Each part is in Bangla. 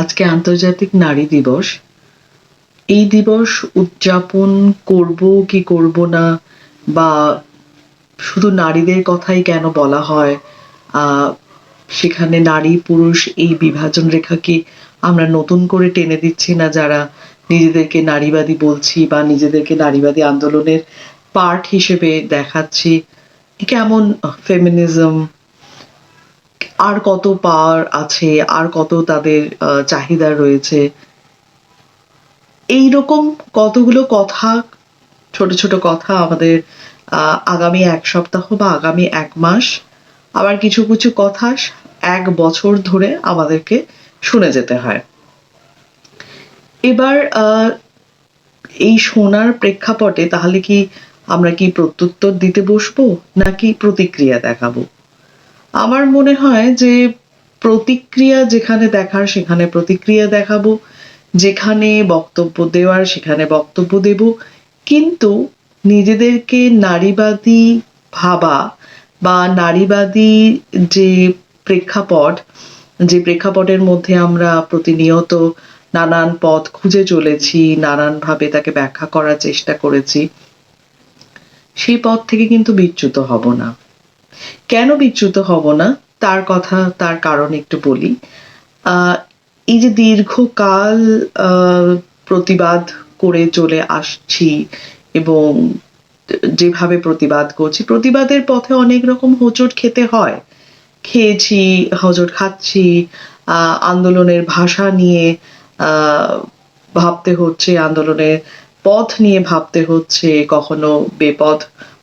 আজকে আন্তর্জাতিক নারী দিবস। এই দিবস উদযাপন করব কি করব না, বা শুধু নারীদের কথাই কেন বলা হয়? সেখানে নারী পুরুষ এই বিভাজন রেখাকে আমরা নতুন করে টেনে দিচ্ছি না যারা নিজেদেরকে নারীবাদী বলছি বা নিজেদেরকে নারীবাদী আন্দোলনের পার্ট হিসেবে দেখাচ্ছি? কেমন ফেমিনিজম আর কত পাওয়ার আছে, আর কত তাদের চাহিদা রয়েছে? এই রকম কতগুলো কথা, ছোট ছোট কথা আমাদের আগামী এক সপ্তাহ বা আগামী এক মাস, আবার কিছু কিছু কথা এক বছর ধরে আমাদেরকে শুনে যেতে হয়। এবার এই শোনার প্রেক্ষাপটে তাহলে কি আমরা কি প্রত্যুত্তর দিতে বসবো, নাকি প্রতিক্রিয়া দেখাবো? আমার মনে হয় যে প্রতিক্রিয়া যেখানে দেখার, সেখানে প্রতিক্রিয়া দেখাবো। যেখানে বক্তব্য দেওয়ার, সেখানে বক্তব্য দেব। কিন্তু নিজেদেরকে নারীবাদী ভাবা বা নারীবাদী যে প্রেক্ষাপট, যে প্রেক্ষাপটের মধ্যে আমরা প্রতিনিয়ত নানান পথ খুঁজে চলেছি, নানানভাবে তাকে ব্যাখ্যা করার চেষ্টা করেছি, সেই পথ থেকে কিন্তু বিচ্যুত হব না। কেন বিচ্যুত হব না? তার কথা, তার কারণ একটু বলি। এই যে দীর্ঘকাল প্রতিবাদ করে চলে আসছি এবং যেভাবে প্রতিবাদ করছি, প্রতিবাদের পথে অনেক রকম হোঁচট খেতে হয়। খেয়েছি, হোঁচট খাচ্ছি আন্দোলনের ভাষা নিয়ে ভাবতে হচ্ছে, আন্দোলনের পথ নিয়ে ভাবতে হচ্ছে, কখনো বেপথ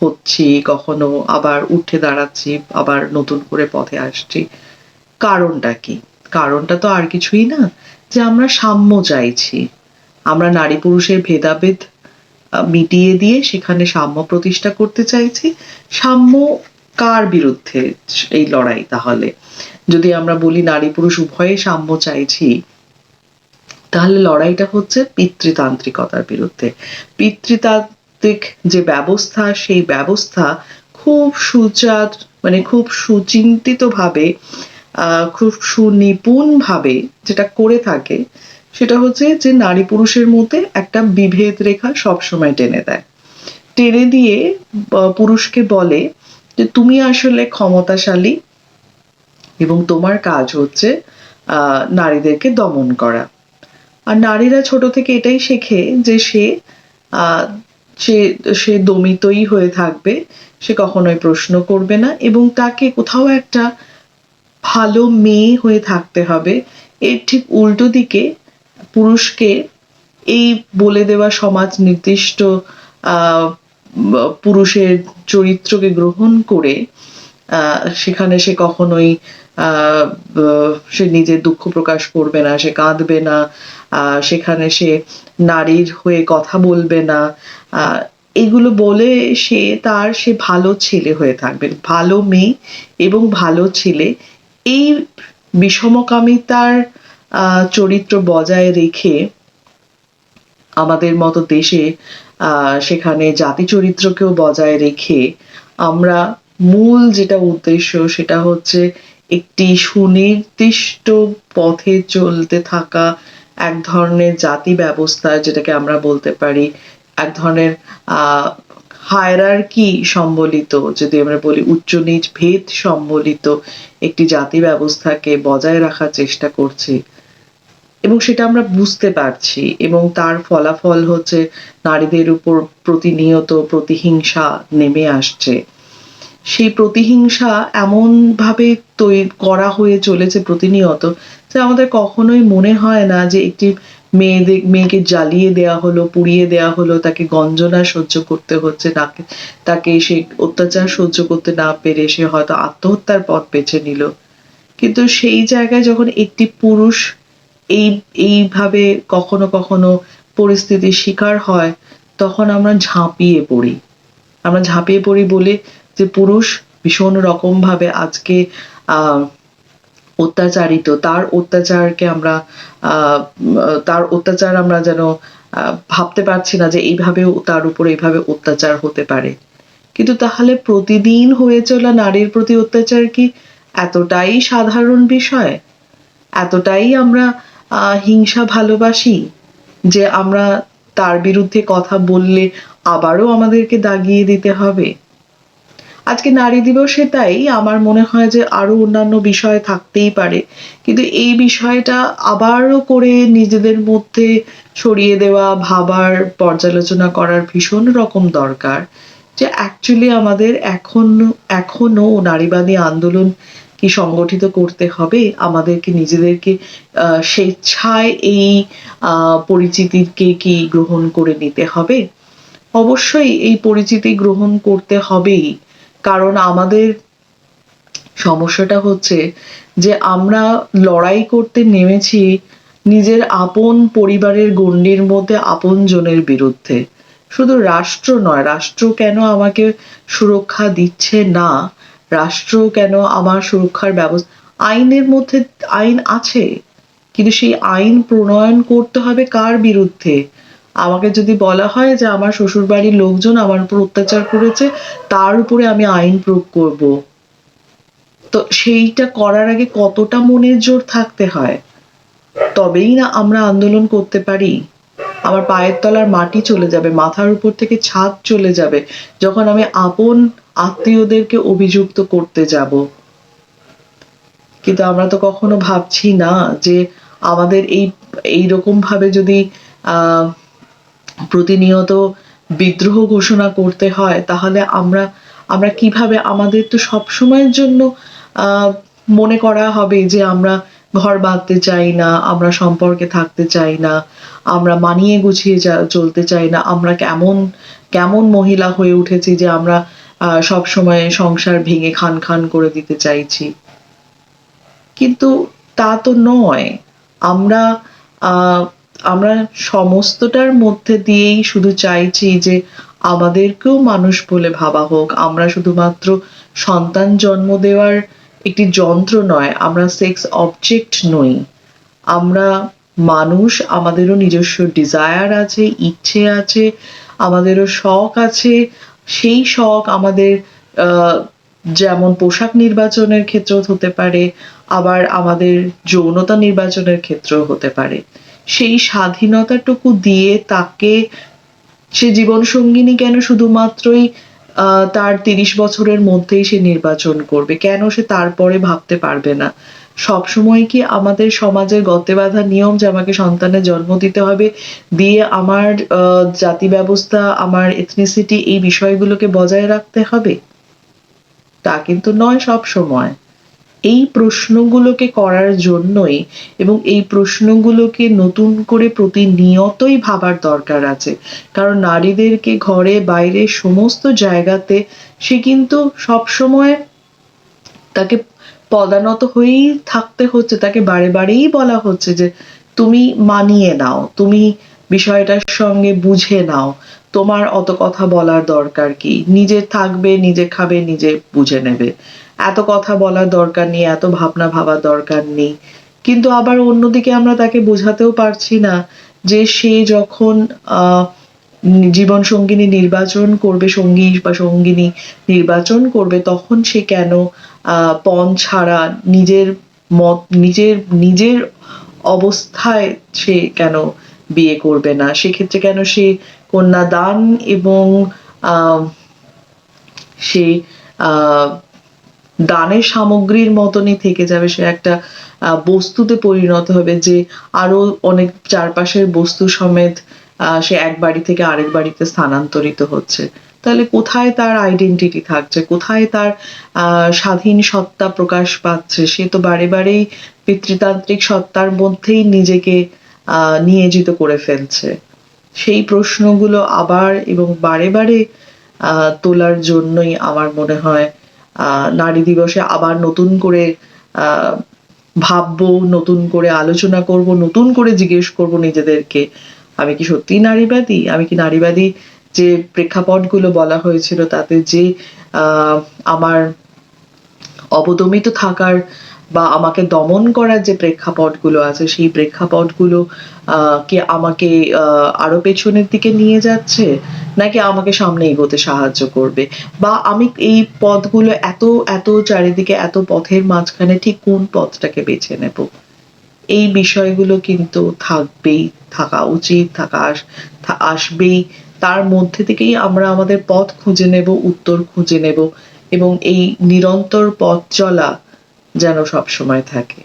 হচ্ছি, কখনো আবার উঠে দাঁড়াচ্ছি, আবার নতুন করে পথে আসছি। কারণটা কি? কারণটা তো আর কিছুই না, যে আমরা সাম্য চাইছি। আমরা নারী পুরুষের ভেদাভেদ মিটিয়ে দিয়ে সেখানে সাম্য প্রতিষ্ঠা করতে চাইছি। সাম্য কার বিরুদ্ধে এই লড়াই তাহলে? যদি আমরা বলি নারী পুরুষ উভয়ে সাম্য চাইছি, তাহলে লড়াইটা হচ্ছে পিতৃতান্ত্রিকতার বিরুদ্ধে। পিতৃতান্ত্রিক যে ব্যবস্থা, সেই ব্যবস্থা খুব সুচার মানে খুব সুচিন্তিত ভাবে খুব সুনিপুণ ভাবে যেটা করে থাকে, সেটা হচ্ছে যে নারী পুরুষের মধ্যে একটা বিভেদ রেখা সবসময় টেনে দেয়। টেনে দিয়ে পুরুষকে বলে যে তুমি আসলে ক্ষমতাশালী এবং তোমার কাজ হচ্ছে নারীদেরকে দমন করা। আর নারীরা ছোট থেকে এটাই শেখে যে সে সে সে দমিতই হয়ে থাকবে, সে কখনোই প্রশ্ন করবে না এবং তাকে কোথাও একটা ভালো মেয়ে হয়ে থাকতে হবে। এর ঠিক উল্টো দিকে পুরুষকে এই বলে দেওয়া সমাজ নির্দিষ্ট পুরুষের চরিত্রকে গ্রহণ করে সেখানে সে কখনোই সে নিজের দুঃখ প্রকাশ করবে না, সে কাঁদবে না সেখানে সে নারীর হয়ে কথা বলবে না এগুলো বলে সে তার সে ভালো ছেলে হয়ে থাকবে ভালো মেয়ে এবং ভালো ছেলে। এই বিষমকামিতার চরিত্র বজায় রেখে আমাদের মতো দেশে সেখানে জাতি চরিত্রকেও বজায় রেখে আমরা মূল যেটা উদ্দেশ্য সেটা হচ্ছে একটি সুনির্দিষ্ট পথে চলতে থাকা এক ধরনের জাতি ব্যবস্থা, যেটাকে আমরা বলতে পারি এক ধরনের হায়ারার্কি সম্বলিত, যদি আমরা বলি উচ্চ নিচ ভেদ সম্বলিত একটি জাতি ব্যবস্থাকে বজায় রাখার চেষ্টা করছি। এবং সেটা আমরা বুঝতে পারছি এবং তার ফলাফল হচ্ছে নারীদের উপর প্রতিনিয়ত প্রতিহিংসা নেমে আসছে। সেই প্রতিহিংসা এমন ভাবে তৈরি করা হয়ে চলেছে প্রতিনিয়ত যে আমাদের কখনোই মনে হয় না যে একটি মেয়েদের মেয়েকে জ্বালিয়ে দেওয়া হলো, পুড়িয়ে দেওয়া হলো, তাকে গঞ্জনা সহ্য করতে হচ্ছে, তাকে তাকে সে অত্যাচার সহ্য করতে না পেরে সে হয়তো আত্মহত্যার পথ বেছে নিল। কিন্তু সেই জায়গায় যখন একটি পুরুষ এই, এইভাবে কখনো কখনো পরিস্থিতির শিকার হয়, তখন আমরা ঝাঁপিয়ে পড়ি। আমরা ঝাঁপিয়ে পড়ি বলে যে পুরুষ ভীষণ রকম ভাবে আজকে, আহ অত্যাচারিত, তার অত্যাচারকে আমরা তার অত্যাচার আমরা যেন ভাবতে পারছি না যে এইভাবেও তার উপর এইভাবে অত্যাচার হতে পারে। কিন্তু তাহলে প্রতিদিন হয়ে চলা নারীর প্রতি অত্যাচার কি এতটাই সাধারণ বিষয়? এতটাই আমরা হিংসা ভালোবাসি যে আমরা তার বিরুদ্ধে কথা বললে আবারও আমাদেরকে দাগিয়ে দিতে হবে? আজকে নারী দিবসে তাই আমার মনে হয় যে আরও অন্যান্য বিষয় থাকতেই পারে। কিন্তু এই বিষয়টা আবারও করে নিজেদের মধ্যে ছড়িয়ে দেওয়া, ভাবার, পর্যালোচনা করার ভীষণ রকম দরকার যে অ্যাকচুয়ালি আমাদের এখন, এখনও নারীবাদী আন্দোলন কি সংগঠিত করতে হবে, আমাদেরকে নিজেদেরকে স্বেচ্ছায় এই পরিচিতিকে কি গ্রহণ করে নিতে হবে? অবশ্যই এই পরিচিতি গ্রহণ করতে হবেই। কারণ আমাদের সমস্যাটা হচ্ছে যে আমরা লড়াই করতে নেমেছি নিজের আপন পরিবারের গণ্ডির মধ্যে আপন জনের বিরুদ্ধে। শুধু রাষ্ট্র নয়, রাষ্ট্র কেন আমাকে সুরক্ষা দিচ্ছে না? রাষ্ট্র কেন আমার সুরক্ষার ব্যবস্থা, আইনের মধ্যে আইন আছে, কিন্তু সেই আইন প্রণয়ন করতে হবে কার বিরুদ্ধে? আমাকে যদি বলা হয় যে আমার শ্বশুরবাড়ির লোকজন আমার উপর অত্যাচার করেছে, তার উপরে আমি আইন প্রয়োগ করব। তো সেইটা করার আগে কতটা মনের জোর থাকতে হয়? তবেই না আমরা আন্দোলন করতে পারি। আমার পায়ের তলার মাটি চলে যাবে, মাথার উপর থেকে ছাদ চলে যাবে, যখন আমি আপন আত্মীয়দেরকে অভিযুক্ত করতে যাব। কিন্তু আমরা তো কখনো ভাবছি না যে আমাদের এই এইরকম ভাবে যদি, আহ প্রতিনিয়ত বিদ্রোহ ঘোষণা করতে হয়, তাহলে আমরা আমরা কীভাবে আমাদের তো সব সময়ের জন্য মনে করা হবে যে আমরা ঘর বাঁধতে চাই না, আমরা সম্পর্কে থাকতে চাই না, আমরা মানিয়ে গুছিয়ে চলতে চাই না, আমরা কেমন কেমন মহিলা হয়ে উঠেছি যে আমরা সব সময় সংসার ভেঙে খান খান করে দিতে চাইছি। কিন্তু তা তো নয়। আমরা আহ আমরা সমস্তটার মধ্যে দিয়েই শুধু চাইছি যে আমাদেরকেও মানুষ বলে ভাবা হোক। আমরা শুধুমাত্র সন্তান জন্ম দেওয়ার একটি যন্ত্র নয়, আমরা সেক্স অবজেক্ট নই। আমরা মানুষ, আমাদেরও নিজস্ব ডিজায়ার আছে, ইচ্ছে আছে, আমাদেরও শখ আছে। সেই শখ আমাদের যেমন পোশাক নির্বাচনের ক্ষেত্রেও হতে পারে, আবার আমাদের যৌনতা নির্বাচনের ক্ষেত্রেও হতে পারে। সেই স্বাধীনতাটুকু দিয়ে তাকে সে জীবন সঙ্গিনী কেন শুধুমাত্রই তার তিরিশ বছরের মধ্যেই সে নির্বাচন করবে? কেন সে তারপরে ভাবতে পারবে না? সব সময় কি আমাদের সমাজের গতে বাঁধা নিয়ম যে আমাকে সন্তানের জন্ম দিতে হবে, দিয়ে আমার জাতি ব্যবস্থা আমার এথনিসিটি এই বিষয়গুলোকে বজায় রাখতে হবে? তা কিন্তু নয় সব সময় এই প্রশ্নগুলোকে করার জন্যই এবং এই প্রশ্নগুলোকে নতুন করে প্রতিনিয়তই ভাবার দরকার আছে। কারণ নারীদেরকে ঘরে, বাইরে সমস্ত জায়গাতে সে কিন্তু সব সময় তাকে পদানত হয়েই থাকতে হচ্ছে, তাকে বারে বারেই বলা হচ্ছে যে, তুমি মানিয়ে নাও, তুমি বিষয়টার সঙ্গে বুঝে নাও, তোমার অত কথা বলার দরকার কি? নিজে থাকবে, নিজে খাবে, নিজে বুঝে নেবে। এত কথা বলার দরকার নেই, এত ভাবনা ভাবার দরকার নেই। কিন্তু আবার অন্যদিকে আমরা তাকে বোঝাতেও পারছি না যে সে যখন জীবন সঙ্গিনী নির্বাচন করবে, সঙ্গী বা সঙ্গিনী নির্বাচন করবে, তখন সে কেন পণ ছাড়া নিজের মত, নিজের নিজের অবস্থায় সে কেন বিয়ে করবে না? সেক্ষেত্রে কেন সে কন্যাদান এবং সে আহ দানের সামগ্রীর মতনই থেকে যাবে। সে একটা বস্তুতে পরিণত হবে যে আরও অনেক চারপাশের বস্তু সমেত সে এক বাড়ি থেকে আরেক বাড়িতে স্থানান্তরিত হচ্ছে। তাহলে কোথায় তার আইডেন্টিটি থাকছে? কোথায় তার স্বাধীন সত্তা প্রকাশ পাচ্ছে? সে তো বারে বারেই পিতৃতান্ত্রিক সত্তার মধ্যেই নিজেকে নিয়োজিত করে ফেলছে। সেই প্রশ্নগুলো আবার এবং বারে বারে তোলার জন্যই আমার মনে হয় নারী দিবসে আবার নতুন করে ভাববো, নতুন করে আলোচনা করব, নতুন করে জিজ্ঞেস করব নিজেদেরকে, আমি কি সত্যি নারীবাদী? আমি কি নারীবাদী? যে প্রেক্ষাপটগুলো বলা হয়েছিল তাতে যে আমার অবদমিত থাকার বা আমাকে দমন করার যে প্রেক্ষাপটগুলো আছে, সেই প্রেক্ষাপটগুলো কি আমাকে আরও পেছনের দিকে নিয়ে যাচ্ছে? নাকি আমাকে সামনে এগোতে সাহায্য করবে? বা আমি এই পথগুলো এত এত চারিদিকে, এত পথের মাঝখানে ঠিক কোন পথটাকে বেছে নেব? এই বিষয়গুলো কিন্তু থাকবেই, থাকা উচিত, থাকা আস- আসবেই। তার মধ্যে থেকেই আমরা আমাদের পথ খুঁজে নেব, উত্তর খুঁজে নেব এবং এই নিরন্তর পথ চলা যেন সব সময় থাকে।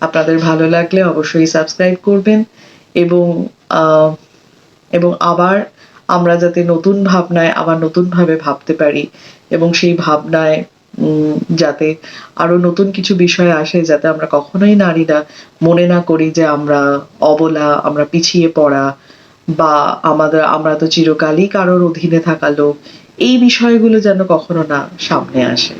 আপনাদের ভালো লাগলে অবশ্যই সাবস্ক্রাইব করবেন এবং এবং আবার আমরা যাতে নতুন ভাবনায়, আবার নতুন ভাবে ভাবতে পারি এবং সেই ভাবনায় যাতে আরও নতুন কিছু বিষয় আসে যাতে আমরা কখনোই নারীরা মনে না করি যে আমরা অবলা, আমরা পিছিয়ে পড়া বা আমাদের, আমরা তো চিরকালই কারোর অধীনে থাকা লোক। এই বিষয়গুলো যেন কখনো না সামনে আসে।